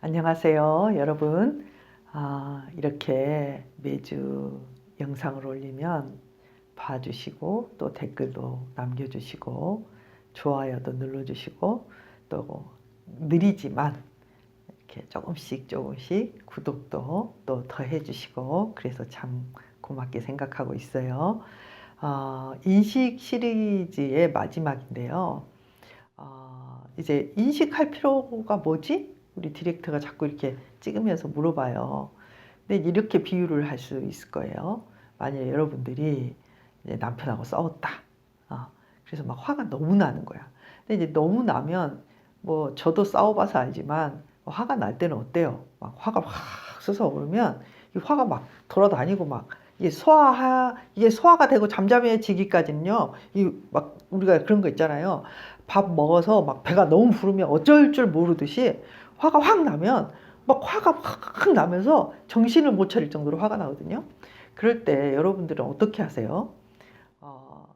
안녕하세요, 여러분. 아, 이렇게 매주 영상을 올리면 봐주시고 또 댓글도 남겨주시고 좋아요도 눌러주시고 또 느리지만 이렇게 조금씩 조금씩 구독도 또 더 해주시고 그래서 참 고맙게 생각하고 있어요. 어, 인식 시리즈의 마지막인데요. 어, 이제 인식할 필요가 뭐지? 우리 디렉터가 자꾸 이렇게 찍으면서 물어봐요. 근데 이렇게 비유를 할 수 있을 거예요. 만약에 여러분들이 남편하고 싸웠다. 어, 그래서 막 화가 너무 나는 거야. 근데 이제 너무 나면 뭐 저도 싸워봐서 알지만 화가 날 때는 어때요? 막 화가 확 솟아오르면 이 화가 막 돌아다니고 막 이게 소화 이게 소화가 되고 잠잠해지기까지는요. 이 막 우리가 그런 거 있잖아요. 밥 먹어서 막 배가 너무 부르면 어쩔 줄 모르듯이 화가 확 나면 막 화가 확 나면서 정신을 못 차릴 정도로 화가 나거든요. 그럴 때 여러분들은 어떻게 하세요? 어,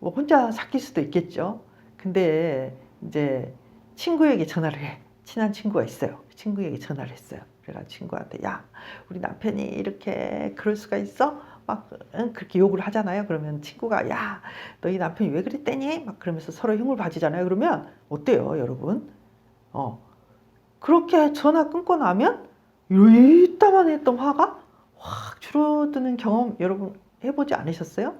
뭐 혼자 삭힐 수도 있겠죠. 근데 이제 친구에게 전화를 해. 친한 친구가 있어요. 친구에게 전화를 했어요. 그래가 친구한테 야 우리 남편이 이렇게 그럴 수가 있어? 막 응, 그렇게 욕을 하잖아요. 그러면 친구가 야 너희 남편이 왜 그랬대니? 막 그러면서 서로 힘을 봐주잖아요. 그러면 어때요, 여러분? 어 그렇게 전화 끊고 나면 이따만 했던 화가 확 줄어드는 경험 여러분 해보지 않으셨어요?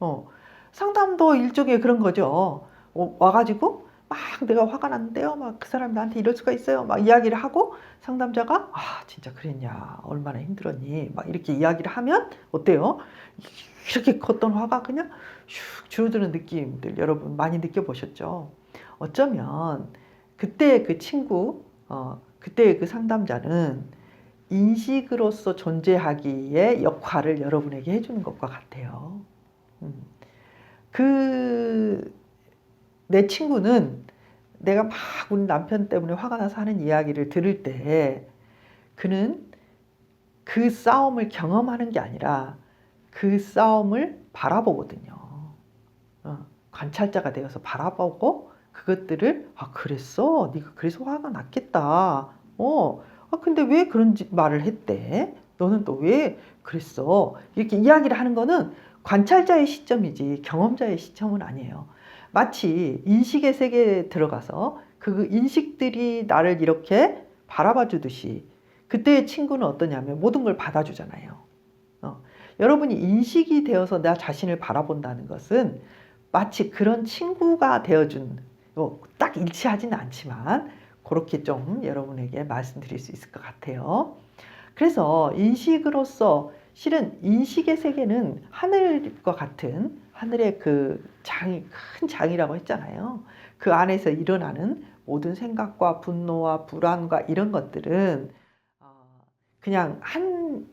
어 상담도 일종의 그런 거죠. 어, 와가지고 막 내가 화가 났는데요. 막 그 사람이 나한테 이럴 수가 있어요. 막 이야기를 하고 상담자가 아 진짜 그랬냐 얼마나 힘들었니 막 이렇게 이야기를 하면 어때요? 이렇게 컸던 화가 그냥 슉 줄어드는 느낌들 여러분 많이 느껴보셨죠? 어쩌면 그때 그 친구 어, 그때 그 상담자는 인식으로서 존재하기의 역할을 여러분에게 해주는 것과 같아요. 음. 그, 내 친구는 내가 막 우리 남편 때문에 화가 나서 하는 이야기를 들을 때 그는 그 싸움을 경험하는 게 아니라 그 싸움을 바라보거든요. 어, 관찰자가 되어서 바라보고 그것들을 아 그랬어? 네가 그래서 화가 났겠다. 어 아, 근데 왜 그런 지- 말을 했대? 너는 또 왜 그랬어? 이렇게 이야기를 하는 거는 관찰자의 시점이지 경험자의 시점은 아니에요 마치 인식의 세계에 들어가서 그 인식들이 나를 이렇게 바라봐 주듯이 그때의 친구는 어떠냐면 모든 걸 받아주잖아요 어, 여러분이 인식이 되어서 나 자신을 바라본다는 것은 마치 그런 친구가 되어준 어, 딱 일치하지는 않지만 그렇게 좀 여러분에게 말씀드릴 수 있을 것 같아요. 그래서 인식으로서 실은 인식의 세계는 하늘과 같은 하늘의 그 장이 큰 장이라고 했잖아요. 그 안에서 일어나는 모든 생각과 분노와 불안과 이런 것들은 어, 그냥 한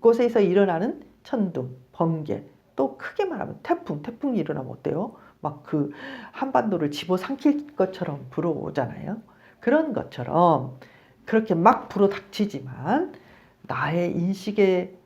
곳에서 일어나는 천둥, 번개, 또 크게 말하면 태풍, 태풍이 일어나면 어때요? 막 그 한반도를 집어삼킬 것처럼 불어오잖아요. 그런 것처럼 그렇게 막 불어닥치지만 나의 인식의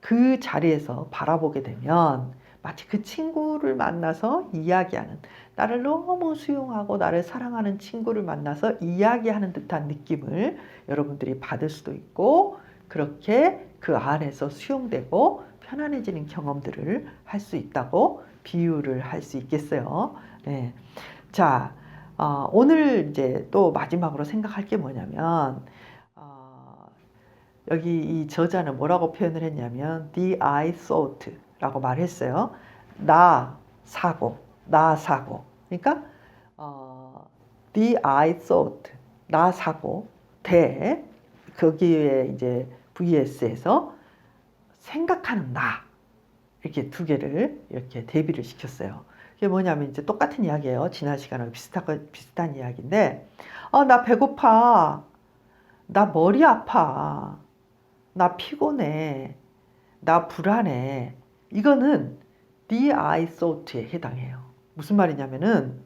그 자리에서 바라보게 되면 마치 그 친구를 만나서 이야기하는 나를 너무 수용하고 나를 사랑하는 친구를 만나서 이야기하는 듯한 느낌을 여러분들이 받을 수도 있고 그렇게 그 안에서 수용되고 편안해지는 경험들을 할 수 있다고 비유를 할 수 있겠어요. 네. 자, 어, 오늘 이제 또 마지막으로 생각할 게 뭐냐면, 어, 여기 이 저자는 뭐라고 표현을 했냐면, the I thought 라고 말했어요. 나 사고, 나 사고. 그러니까, 어, the I thought, 나 사고, 대, 거기에 이제 vs에서 생각하는 나. 이렇게 두 개를 이렇게 대비를 시켰어요. 그게 뭐냐면 이제 똑같은 이야기예요. 지난 시간하고 비슷한, 비슷한 이야기인데, 어, 나 배고파. 나 머리 아파. 나 피곤해. 나 불안해. 이거는 thought에 해당해요. 무슨 말이냐면은,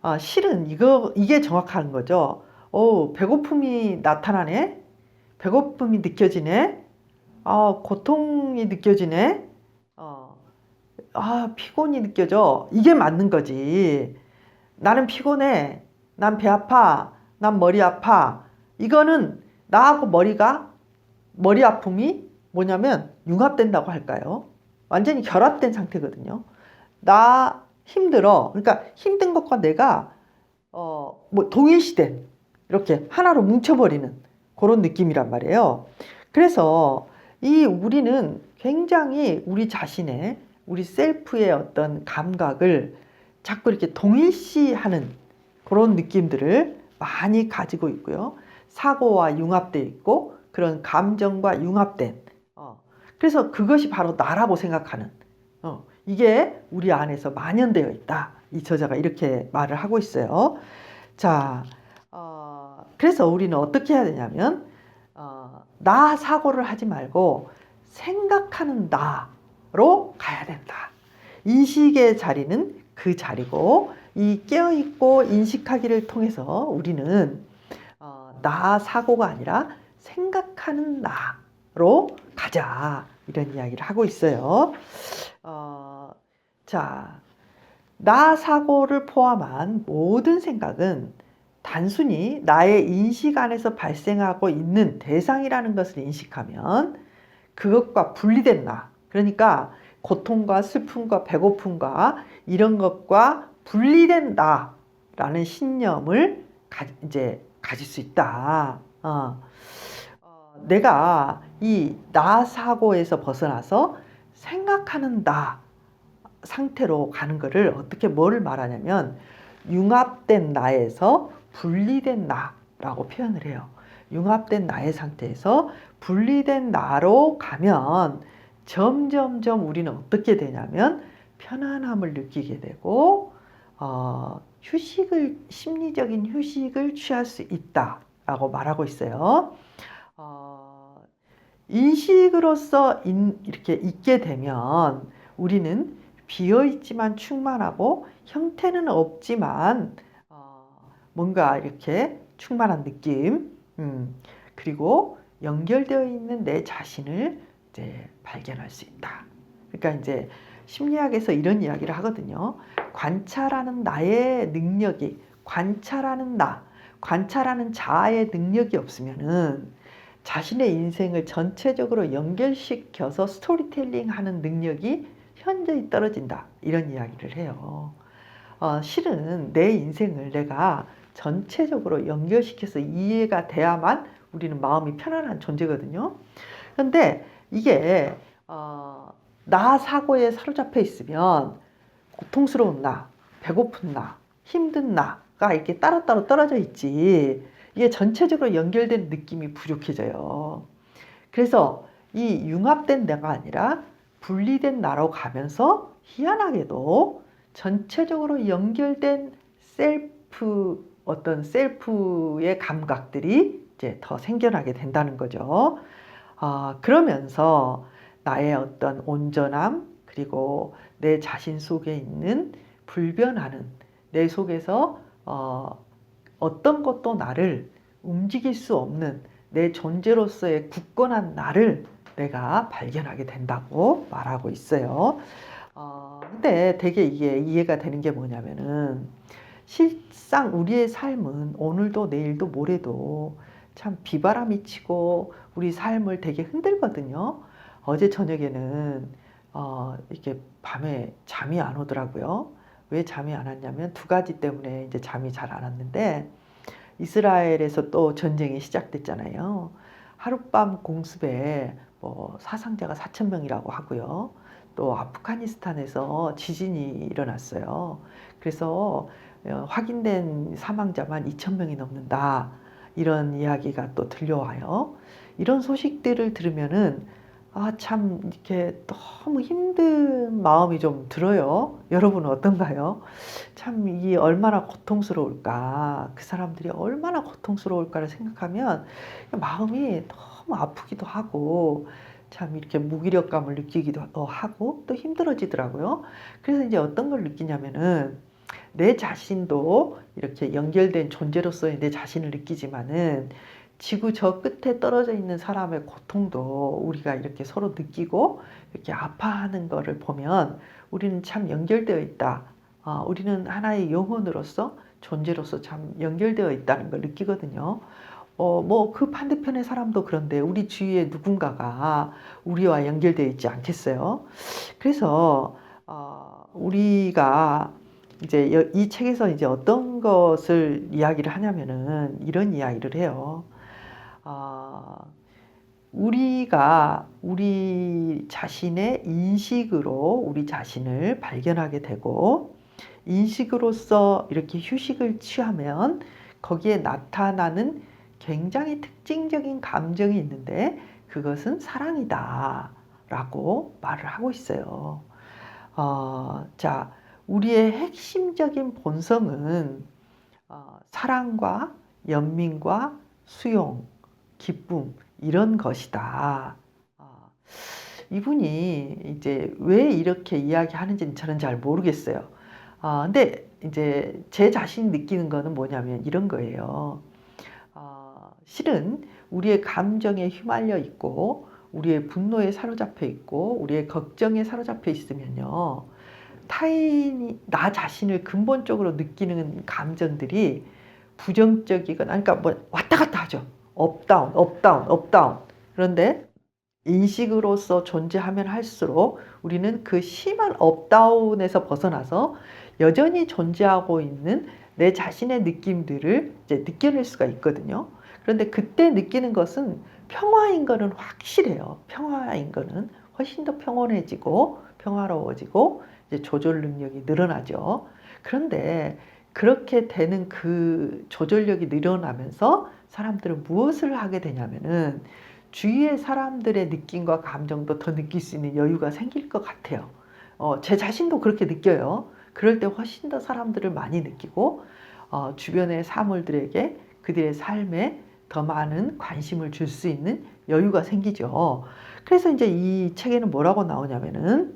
아, 실은 이거, 이게 정확한 거죠. 어, 배고픔이 나타나네? 배고픔이 느껴지네? 아, 고통이 느껴지네? 어, 아, 피곤이 느껴져. 이게 맞는 거지. 나는 피곤해. 난 배 아파. 난 머리 아파. 이거는 나하고 머리가 머리 아픔이 뭐냐면 융합된다고 할까요? 완전히 결합된 상태거든요. 나 힘들어. 그러니까 힘든 것과 내가 어, 뭐 동일시된 이렇게 하나로 뭉쳐버리는 그런 느낌이란 말이에요. 그래서 이 우리는 굉장히 우리 자신의 우리 셀프의 어떤 감각을 자꾸 이렇게 동일시하는 그런 느낌들을 많이 가지고 있고요. 사고와 융합돼 있고 그런 감정과 융합된 어, 그래서 그것이 바로 나라고 생각하는 어, 이게 우리 안에서 만연되어 있다. 이 저자가 이렇게 말을 하고 있어요. 자, 어, 그래서 우리는 어떻게 해야 되냐면 어, 나 사고를 하지 말고 생각하는 나로 가야 된다. 인식의 자리는 그 자리고 이 깨어 있고 인식하기를 통해서 우리는 어, 나 사고가 아니라 생각하는 나로 가자 이런 이야기를 하고 있어요. 어, 자, 나 사고를 포함한 모든 생각은 단순히 나의 인식 안에서 발생하고 있는 대상이라는 것을 인식하면 그것과 분리된 나, 그러니까 고통과 슬픔과 배고픔과 이런 것과 분리된 나라는 신념을 가, 이제 가질 수 있다. 어. 어, 내가 이 나 사고에서 벗어나서 생각하는 나 상태로 가는 것을 어떻게 뭐를 말하냐면 융합된 나에서 분리된 나라고 표현을 해요. 융합된 나의 상태에서 분리된 나로 가면 점점점 우리는 어떻게 되냐면 편안함을 느끼게 되고 어, 휴식을 심리적인 휴식을 취할 수 있다라고 말하고 있어요. 어, 인식으로서 인, 이렇게 있게 되면 우리는 비어 있지만 충만하고 형태는 없지만 어, 뭔가 이렇게 충만한 느낌. 음, 그리고 연결되어 있는 내 자신을 이제 발견할 수 있다. 그러니까 이제 심리학에서 이런 이야기를 하거든요. 관찰하는 나의 능력이 관찰하는 나, 관찰하는 자아의 능력이 없으면은 자신의 인생을 전체적으로 연결시켜서 스토리텔링 하는 능력이 현저히 떨어진다. 이런 이야기를 해요. 어, 실은 내 인생을 내가 전체적으로 연결시켜서 이해가 돼야만 우리는 마음이 편안한 존재거든요. 그런데 이게 어, 나 사고에 사로잡혀 있으면 고통스러운 나, 배고픈 나, 힘든 나가 이렇게 따로따로 떨어져 있지. 이게 전체적으로 연결된 느낌이 부족해져요. 그래서 이 융합된 내가 아니라 분리된 나로 가면서 희한하게도 전체적으로 연결된 셀프 어떤 셀프의 감각들이 이제 더 생겨나게 된다는 거죠. 아, 그러면서 나의 어떤 온전함 그리고 내 자신 속에 있는 불변하는 내 속에서 어, 어떤 것도 나를 움직일 수 없는 내 존재로서의 굳건한 나를 내가 발견하게 된다고 말하고 있어요. 어, 근데 되게 이게 이해가 되는 게 뭐냐면은 실상 우리의 삶은 오늘도 내일도 모레도 참 비바람이 치고 우리 삶을 되게 흔들거든요. 어제 저녁에는 어, 이렇게 밤에 잠이 안 오더라고요. 왜 잠이 안 왔냐면 두 가지 때문에 이제 잠이 잘 안 왔는데 이스라엘에서 또 전쟁이 시작됐잖아요. 하룻밤 공습에 뭐 사상자가 4천 명이라고 하고요. 또 아프가니스탄에서 지진이 일어났어요. 그래서 어, 확인된 사망자만 2천 명이 넘는다. 이런 이야기가 또 들려와요. 이런 소식들을 들으면은 아, 참, 이렇게 너무 힘든 마음이 좀 들어요. 여러분은 어떤가요? 참, 이 얼마나 고통스러울까. 그 사람들이 얼마나 고통스러울까를 생각하면 마음이 너무 아프기도 하고, 참, 이렇게 무기력감을 느끼기도 하고, 또 힘들어지더라고요. 그래서 이제 어떤 걸 느끼냐면은, 내 자신도 이렇게 연결된 존재로서의 내 자신을 느끼지만은 지구 저 끝에 떨어져 있는 사람의 고통도 우리가 이렇게 서로 느끼고 이렇게 아파하는 거를 보면 우리는 참 연결되어 있다. 어, 우리는 하나의 영혼으로서 존재로서 참 연결되어 있다는 걸 느끼거든요. 어, 뭐 그 반대편의 사람도 그런데 우리 주위에 누군가가 우리와 연결되어 있지 않겠어요? 그래서 어, 우리가 이제 여- 이 책에서 이제 어떤 것을 이야기를 하냐면은 이런 이야기를 해요. 어, 우리가 우리 자신의 인식으로 우리 자신을 발견하게 되고 인식으로서 이렇게 휴식을 취하면 거기에 나타나는 굉장히 특징적인 감정이 있는데 그것은 사랑이다 라고 말을 하고 있어요. 어, 자, 우리의 핵심적인 본성은 어, 사랑과 연민과 수용, 기쁨 이런 것이다. 어, 이분이 이제 왜 이렇게 이야기하는지는 저는 잘 모르겠어요. 어, 근데 이제 제 자신이 느끼는 거는 뭐냐면 이런 거예요. 어, 실은 우리의 감정에 휘말려 있고 우리의 분노에 사로잡혀 있고 우리의 걱정에 사로잡혀 있으면요. 타인이 나 자신을 근본적으로 느끼는 감정들이 부정적이거나 그러니까 뭐 왔다 갔다 하죠. 업다운, 업다운, 업다운. 그런데 인식으로서 존재하면 할수록 우리는 그 심한 업다운에서 벗어나서 여전히 존재하고 있는 내 자신의 느낌들을 이제 느껴낼 수가 있거든요. 그런데 그때 느끼는 것은 평화인 거는 확실해요. 평화인 거는 훨씬 더 평온해지고 평화로워지고 이제 조절 능력이 늘어나죠. 그런데 그렇게 되는 그 조절력이 늘어나면서 사람들은 무엇을 하게 되냐면은 주위의 사람들의 느낌과 감정도 더 느낄 수 있는 여유가 생길 것 같아요. 어, 제 자신도 그렇게 느껴요. 그럴 때 훨씬 더 사람들을 많이 느끼고 어, 주변의 사물들에게 그들의 삶에 더 많은 관심을 줄 수 있는 여유가 생기죠. 그래서 이제 이 책에는 뭐라고 나오냐면은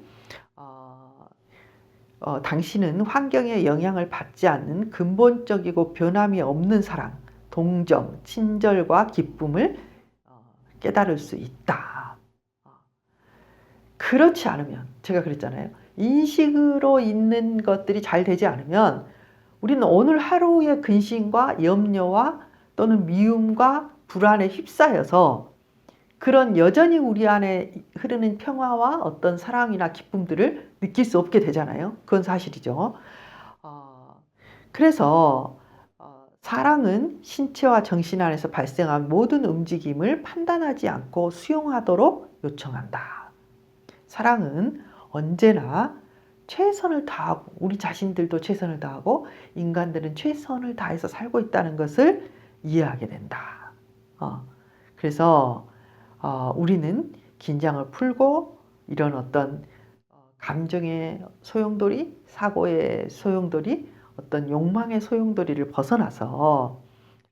어, 어, 당신은 환경의 영향을 받지 않는 근본적이고 변함이 없는 사랑, 동정, 친절과 기쁨을 어, 깨달을 수 있다. 어, 그렇지 않으면 제가 그랬잖아요. 인식으로 있는 것들이 잘 되지 않으면 우리는 오늘 하루의 근심과 염려와 또는 미움과 불안에 휩싸여서 그런 여전히 우리 안에 흐르는 평화와 어떤 사랑이나 기쁨들을 느낄 수 없게 되잖아요. 그건 사실이죠. 어, 그래서 어, 사랑은 신체와 정신 안에서 발생한 모든 움직임을 판단하지 않고 수용하도록 요청한다. 사랑은 언제나 최선을 다하고 우리 자신들도 최선을 다하고 인간들은 최선을 다해서 살고 있다는 것을 이해하게 된다. 어, 그래서 어, 우리는 긴장을 풀고 이런 어떤 어, 감정의 소용돌이, 사고의 소용돌이, 어떤 욕망의 소용돌이를 벗어나서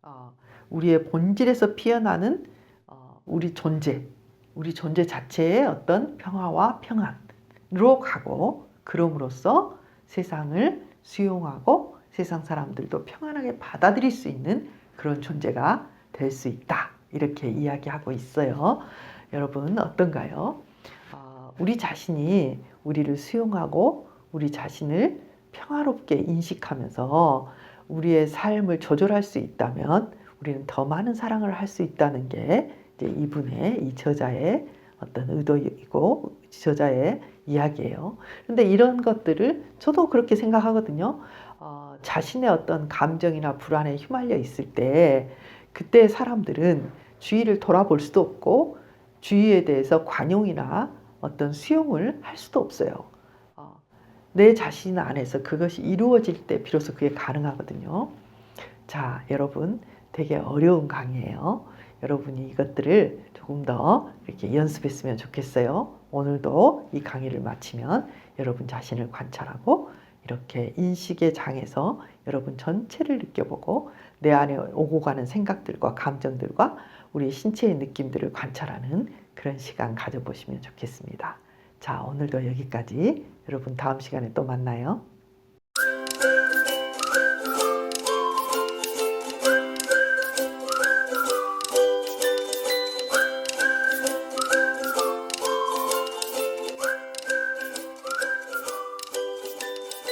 어, 우리의 본질에서 피어나는 어, 우리 존재, 우리 존재 자체의 어떤 평화와 평안으로 가고 그럼으로써 세상을 수용하고 세상 사람들도 평안하게 받아들일 수 있는 그런 존재가 될 수 있다. 이렇게 이야기하고 있어요. 여러분 어떤가요? 어, 우리 자신이 우리를 수용하고 우리 자신을 평화롭게 인식하면서 우리의 삶을 조절할 수 있다면 우리는 더 많은 사랑을 할 수 있다는 게 이제 이분의 이 저자의 어떤 의도이고 저자의 이야기예요. 그런데 이런 것들을 저도 그렇게 생각하거든요. 어, 자신의 어떤 감정이나 불안에 휘말려 있을 때 그때 사람들은 주위를 돌아볼 수도 없고 주위에 대해서 관용이나 어떤 수용을 할 수도 없어요. 어, 내 자신 안에서 그것이 이루어질 때 비로소 그게 가능하거든요. 자, 여러분 되게 어려운 강의예요. 여러분이 이것들을 조금 더 이렇게 연습했으면 좋겠어요. 오늘도 이 강의를 마치면 여러분 자신을 관찰하고 이렇게 인식의 장에서 여러분 전체를 느껴보고 내 안에 오고 가는 생각들과 감정들과 우리 신체의 느낌들을 관찰하는 그런 시간 가져보시면 좋겠습니다. 자, 오늘도 여기까지. 여러분 다음 시간에 또 만나요.